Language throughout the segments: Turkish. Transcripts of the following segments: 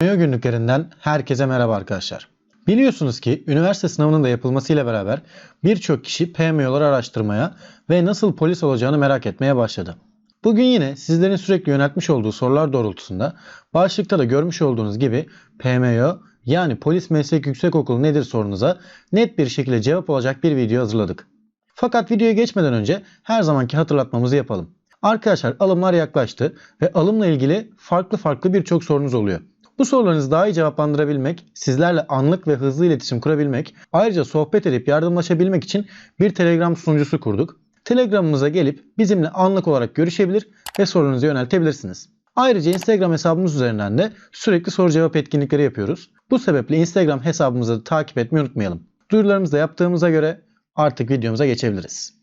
PMO günlüklerinden herkese merhaba arkadaşlar. Biliyorsunuz ki üniversite sınavının da yapılmasıyla beraber birçok kişi PMO'ları araştırmaya ve nasıl polis olacağını merak etmeye başladı. Bugün yine sizlerin sürekli yöneltmiş olduğu sorular doğrultusunda başlıkta da görmüş olduğunuz gibi PMO yani Polis Meslek Yüksekokulu nedir sorunuza net bir şekilde cevap olacak bir video hazırladık. Fakat videoya geçmeden önce her zamanki hatırlatmamızı yapalım. Arkadaşlar alımlar yaklaştı ve alımla ilgili farklı farklı birçok sorunuz oluyor. Bu sorularınızı daha iyi cevaplandırabilmek, sizlerle anlık ve hızlı iletişim kurabilmek, ayrıca sohbet edip yardımlaşabilmek için bir Telegram sunucusu kurduk. Telegramımıza gelip bizimle anlık olarak görüşebilir ve sorunuzu yöneltebilirsiniz. Ayrıca Instagram hesabımız üzerinden de sürekli soru cevap etkinlikleri yapıyoruz. Bu sebeple Instagram hesabımızı takip etmeyi unutmayalım. Duyurularımızı da yaptığımıza göre artık videomuza geçebiliriz.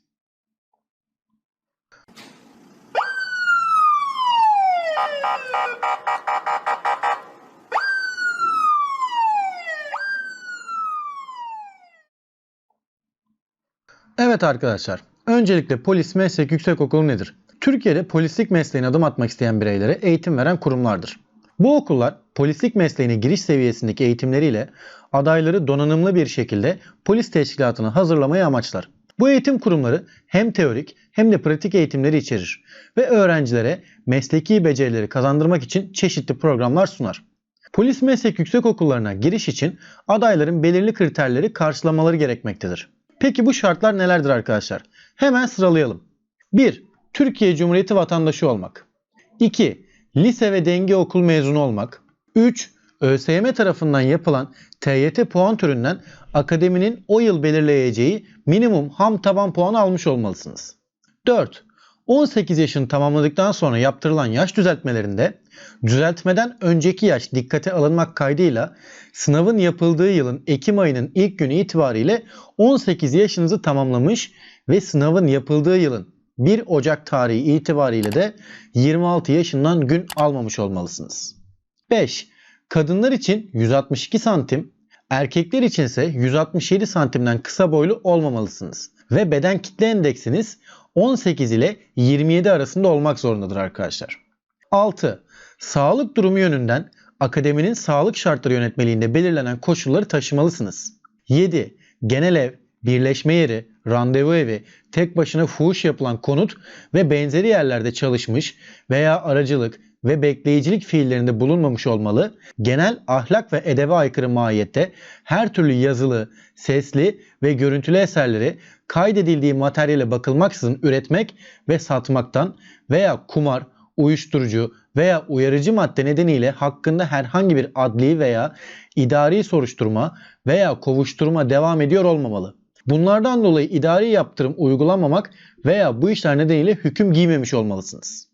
Evet arkadaşlar, öncelikle polis meslek yüksekokulu nedir? Türkiye'de polislik mesleğine adım atmak isteyen bireylere eğitim veren kurumlardır. Bu okullar polislik mesleğine giriş seviyesindeki eğitimleriyle adayları donanımlı bir şekilde polis teşkilatını hazırlamayı amaçlar. Bu eğitim kurumları hem teorik hem de pratik eğitimleri içerir ve öğrencilere mesleki becerileri kazandırmak için çeşitli programlar sunar. Polis meslek yüksekokullarına giriş için adayların belirli kriterleri karşılamaları gerekmektedir. Peki bu şartlar nelerdir arkadaşlar? Hemen sıralayalım. 1. Türkiye Cumhuriyeti vatandaşı olmak. 2. Lise ve denge okul mezunu olmak. 3. ÖSYM tarafından yapılan TYT puan türünden akademinin o yıl belirleyeceği minimum ham taban puanı almış olmalısınız. 4. 18 yaşını tamamladıktan sonra yaptırılan yaş düzeltmelerinde düzeltmeden önceki yaş dikkate alınmak kaydıyla sınavın yapıldığı yılın Ekim ayının ilk günü itibariyle 18 yaşınızı tamamlamış ve sınavın yapıldığı yılın 1 Ocak tarihi itibariyle de 26 yaşından gün almamış olmalısınız. 5. Kadınlar için 162 santim, erkekler içinse 167 santimden kısa boylu olmamalısınız. Ve beden kitle endeksiniz 18 ile 27 arasında olmak zorundadır arkadaşlar. 6. Sağlık durumu yönünden akademinin sağlık şartları yönetmeliğinde belirlenen koşulları taşımalısınız. 7. Genel ev, birleşme yeri, randevu evi, tek başına fuhuş yapılan konut ve benzeri yerlerde çalışmış veya aracılık ve bekleyicilik fiillerinde bulunmamış olmalı, genel ahlak ve edebe aykırı mahiyette her türlü yazılı, sesli ve görüntülü eserleri kaydedildiği materyale bakılmaksızın üretmek ve satmaktan veya kumar, uyuşturucu veya uyarıcı madde nedeniyle hakkında herhangi bir adli veya idari soruşturma veya kovuşturma devam ediyor olmamalı. Bunlardan dolayı idari yaptırım uygulamamak veya bu işler nedeniyle hüküm giymemiş olmalısınız.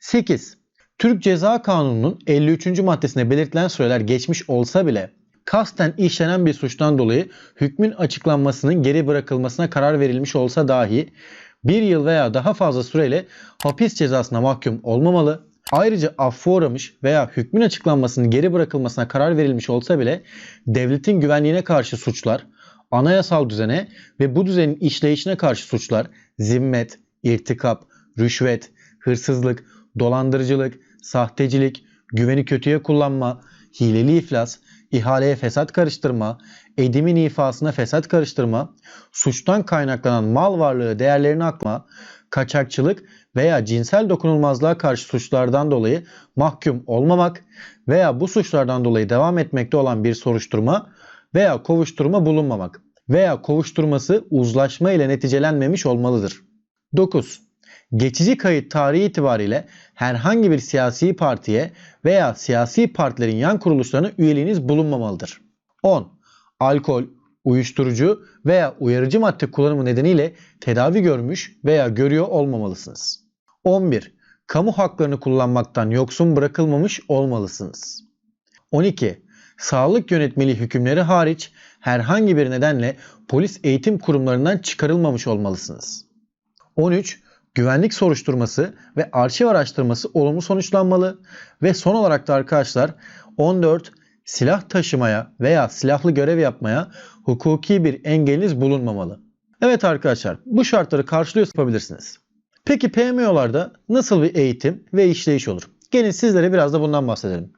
8. Türk Ceza Kanunu'nun 53. maddesine belirtilen süreler geçmiş olsa bile kasten işlenen bir suçtan dolayı hükmün açıklanmasının geri bırakılmasına karar verilmiş olsa dahi bir yıl veya daha fazla süreyle hapis cezasına mahkum olmamalı. Ayrıca affa uğramış veya hükmün açıklanmasının geri bırakılmasına karar verilmiş olsa bile devletin güvenliğine karşı suçlar, anayasal düzene ve bu düzenin işleyişine karşı suçlar, zimmet, irtikap, rüşvet, hırsızlık, dolandırıcılık, sahtecilik, güveni kötüye kullanma, hileli iflas, ihaleye fesat karıştırma, edimin ifasına fesat karıştırma, suçtan kaynaklanan mal varlığı değerlerini akma, kaçakçılık veya cinsel dokunulmazlığa karşı suçlardan dolayı mahkum olmamak veya bu suçlardan dolayı devam etmekte olan bir soruşturma veya kovuşturma bulunmamak veya kovuşturması uzlaşma ile neticelenmemiş olmalıdır. 9. Geçici kayıt tarihi itibariyle herhangi bir siyasi partiye veya siyasi partilerin yan kuruluşlarına üyeliğiniz bulunmamalıdır. 10. Alkol, uyuşturucu veya uyarıcı madde kullanımı nedeniyle tedavi görmüş veya görüyor olmamalısınız. 11. Kamu haklarını kullanmaktan yoksun bırakılmamış olmalısınız. 12. Sağlık yönetmeliği hükümleri hariç herhangi bir nedenle polis eğitim kurumlarından çıkarılmamış olmalısınız. 13 güvenlik soruşturması ve arşiv araştırması olumlu sonuçlanmalı ve son olarak da arkadaşlar 14 silah taşımaya veya silahlı görev yapmaya hukuki bir engeliniz bulunmamalı. Evet arkadaşlar bu şartları karşılıyor yapabilirsiniz. Peki PMO'larda nasıl bir eğitim ve işleyiş olur? Gelin sizlere biraz da bundan bahsedelim.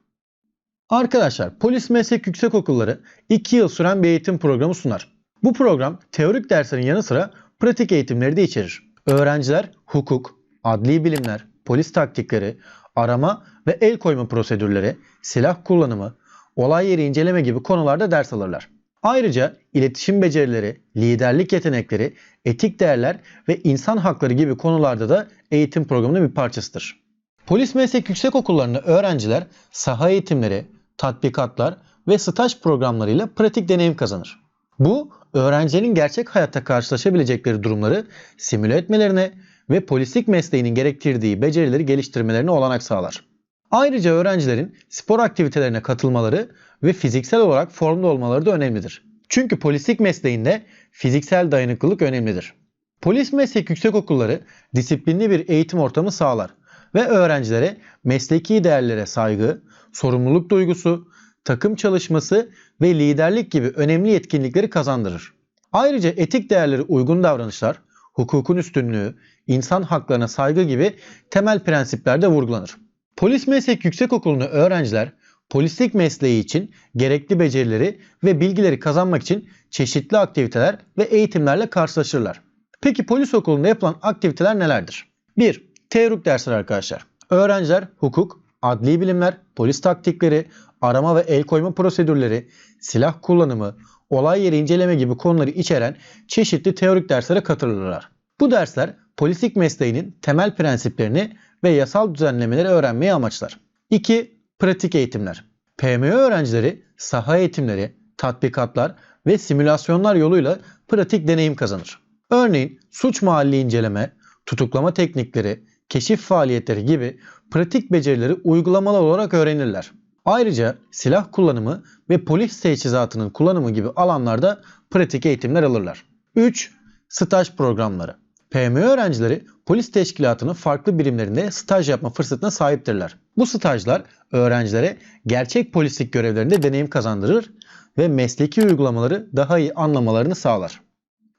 Arkadaşlar polis meslek yüksekokulları 2 yıl süren bir eğitim programı sunar. Bu program teorik derslerin yanı sıra pratik eğitimleri de içerir. Öğrenciler hukuk, adli bilimler, polis taktikleri, arama ve el koyma prosedürleri, silah kullanımı, olay yeri inceleme gibi konularda ders alırlar. Ayrıca iletişim becerileri, liderlik yetenekleri, etik değerler ve insan hakları gibi konularda da eğitim programının bir parçasıdır. Polis meslek yüksekokullarında öğrenciler saha eğitimleri, tatbikatlar ve staj programlarıyla pratik deneyim kazanır. Bu öğrencilerin gerçek hayatta karşılaşabilecekleri durumları simüle etmelerine ve polislik mesleğinin gerektirdiği becerileri geliştirmelerine olanak sağlar. Ayrıca öğrencilerin spor aktivitelerine katılmaları ve fiziksel olarak formda olmaları da önemlidir. Çünkü polislik mesleğinde fiziksel dayanıklılık önemlidir. Polis meslek yüksekokulları disiplinli bir eğitim ortamı sağlar ve öğrencilere mesleki değerlere saygı, sorumluluk duygusu, takım çalışması ve liderlik gibi önemli yetkinlikleri kazandırır. Ayrıca etik değerleri uygun davranışlar, hukukun üstünlüğü, insan haklarına saygı gibi temel prensipler de vurgulanır. Polis Meslek Yüksekokulu'nu öğrenciler polislik mesleği için gerekli becerileri ve bilgileri kazanmak için çeşitli aktiviteler ve eğitimlerle karşılaşırlar. Peki polis okulunda yapılan aktiviteler nelerdir? 1. Teorik dersler arkadaşlar. Öğrenciler hukuk, adli bilimler, polis taktikleri, arama ve el koyma prosedürleri, silah kullanımı, olay yeri inceleme gibi konuları içeren çeşitli teorik derslere katılırlar. Bu dersler polislik mesleğinin temel prensiplerini ve yasal düzenlemeleri öğrenmeyi amaçlar. 2. Pratik eğitimler. PMÖ öğrencileri saha eğitimleri, tatbikatlar ve simülasyonlar yoluyla pratik deneyim kazanır. Örneğin suç mahalli inceleme, tutuklama teknikleri, keşif faaliyetleri gibi pratik becerileri uygulamalı olarak öğrenirler. Ayrıca silah kullanımı ve polis teçhizatının kullanımı gibi alanlarda pratik eğitimler alırlar. 3. Staj programları. PMÖ öğrencileri polis teşkilatının farklı birimlerinde staj yapma fırsatına sahiptirler. Bu stajlar öğrencilere gerçek polislik görevlerinde deneyim kazandırır ve mesleki uygulamaları daha iyi anlamalarını sağlar.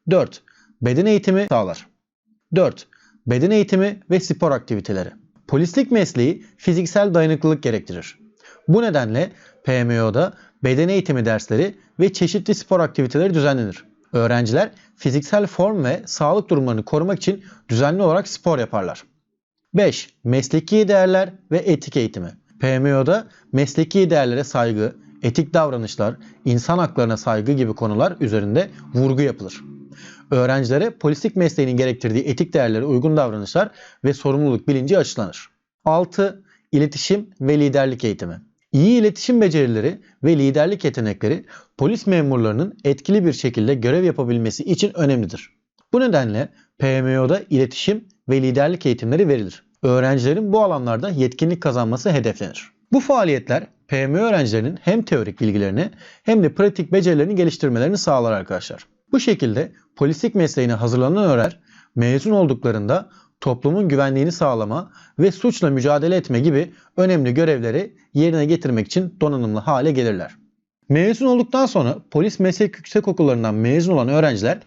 4. Beden eğitimi sağlar. 4. Beden eğitimi ve spor aktiviteleri. Polislik mesleği fiziksel dayanıklılık gerektirir. Bu nedenle PMO'da beden eğitimi dersleri ve çeşitli spor aktiviteleri düzenlenir. Öğrenciler fiziksel form ve sağlık durumlarını korumak için düzenli olarak spor yaparlar. 5. Mesleki değerler ve etik eğitimi. PMO'da mesleki değerlere saygı, etik davranışlar, insan haklarına saygı gibi konular üzerinde vurgu yapılır. Öğrencilere polislik mesleğinin gerektirdiği etik değerlere uygun davranışlar ve sorumluluk bilinci aşılanır. 6. İletişim ve liderlik eğitimi. İyi iletişim becerileri ve liderlik yetenekleri polis memurlarının etkili bir şekilde görev yapabilmesi için önemlidir. Bu nedenle PMO'da iletişim ve liderlik eğitimleri verilir. Öğrencilerin bu alanlarda yetkinlik kazanması hedeflenir. Bu faaliyetler PMO öğrencilerinin hem teorik bilgilerini hem de pratik becerilerini geliştirmelerini sağlar arkadaşlar. Bu şekilde polislik mesleğine hazırlanan öğrenciler mezun olduklarında toplumun güvenliğini sağlama ve suçla mücadele etme gibi önemli görevleri yerine getirmek için donanımlı hale gelirler. Mezun olduktan sonra polis meslek yüksekokullarından mezun olan öğrenciler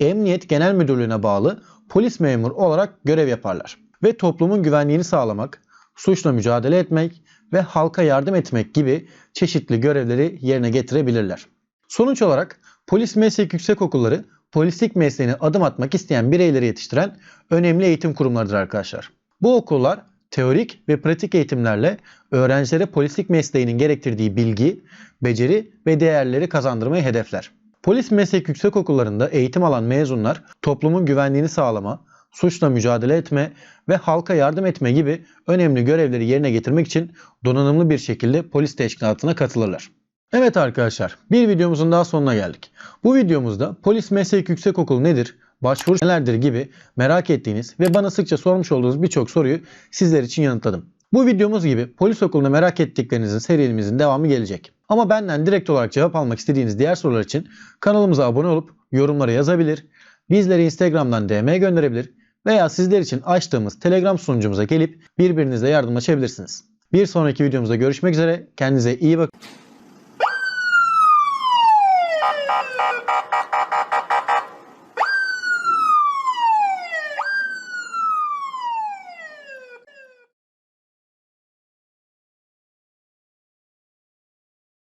Emniyet Genel Müdürlüğü'ne bağlı polis memur olarak görev yaparlar ve toplumun güvenliğini sağlamak, suçla mücadele etmek ve halka yardım etmek gibi çeşitli görevleri yerine getirebilirler. Sonuç olarak polis meslek yüksekokulları polislik mesleğine adım atmak isteyen bireyleri yetiştiren önemli eğitim kurumlarıdır arkadaşlar. Bu okullar teorik ve pratik eğitimlerle öğrencilere polislik mesleğinin gerektirdiği bilgi, beceri ve değerleri kazandırmayı hedefler. Polis meslek yüksekokullarında eğitim alan mezunlar toplumun güvenliğini sağlama, suçla mücadele etme ve halka yardım etme gibi önemli görevleri yerine getirmek için donanımlı bir şekilde polis teşkilatına katılırlar. Evet arkadaşlar bir videomuzun daha sonuna geldik. Bu videomuzda polis meslek yüksekokulu nedir, başvuru nelerdir gibi merak ettiğiniz ve bana sıkça sormuş olduğunuz birçok soruyu sizler için yanıtladım. Bu videomuz gibi polis okulunda merak ettiklerinizin serimizin devamı gelecek. Ama benden direkt olarak cevap almak istediğiniz diğer sorular için kanalımıza abone olup yorumlara yazabilir, bizleri Instagram'dan DM gönderebilir veya sizler için açtığımız Telegram sunucumuza gelip birbirinizle yardımlaşabilirsiniz. Bir sonraki videomuzda görüşmek üzere. Kendinize iyi bakın.